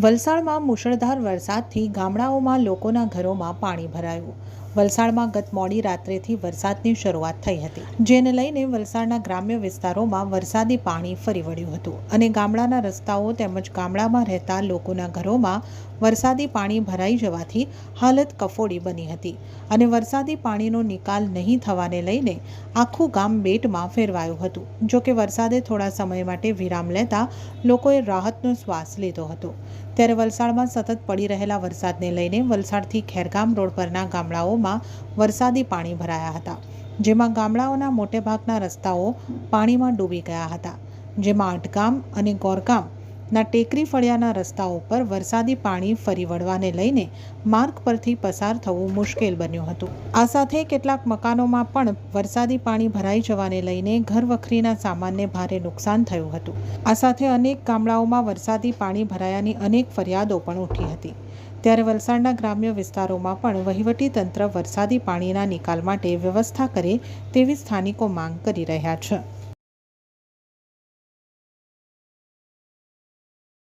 વલસાડમાં મુશળધાર વરસાદથી ગામડાઓમાં લોકોના ઘરોમાં પાણી ભરાયું. વલસાડમાં ગત મોડી રાત્રેથી વરસાદની શરૂઆત થઈ હતી. જેને લઈને વલસાડના ગ્રામ્ય વિસ્તારોમાં વરસાદી પાણી ફરી વળ્યું હતું અને ગામડાના રસ્તાઓ તેમજ ગામડામાં રહેતા લોકોના ઘરોમાં વરસાદી પાણી ભરાઈ જવાથી હાલત કફોડી બની હતી અને વરસાદી પાણીનો નિકાલ નહીં થવાને લઈને આખું ગામ બેટમાં ફેરવાયું હતું. જો કે વરસાદે થોડા સમય માટે વિરામ લેતા લોકોએ રાહતનો શ્વાસ લીધો હતો. ત્યારે વલસાડમાં સતત પડી રહેલા વરસાદને લઈને વલસાડથી ખેરગામ રોડ પરના ગામડાઓમાં વરસાદી પાણી ભરાયા હતા, જેમાં ગામડાઓના મોટેભાગના રસ્તાઓ પાણીમાં ડૂબી ગયા હતા, જેમાં આટગામ અને ગોરગામના ટેકરી ફળિયાના રસ્તાઓ પર વરસાદી પાણી ફરી વળવાને લઈને માર્ગ પરથી પસાર થવું મુશ્કેલ બન્યું હતું. આ સાથે કેટલાક મકાનોમાં પણ વરસાદી પાણી ભરાઈ જવાને લઈને ઘરવખરીના સામાનને ભારે નુકસાન થયું હતું. આ સાથે અનેક ગામડાઓમાં વરસાદી પાણી ભરાયાની અનેક ફરિયાદો પણ ઉઠી હતી. ત્યારે વલસાડના ગ્રામ્ય વિસ્તારોમાં પણ વહીવટી તંત્ર વરસાદી પાણીના નિકાલ માટે વ્યવસ્થા કરે તેવી સ્થાનિકો માંગ કરી રહ્યા છે.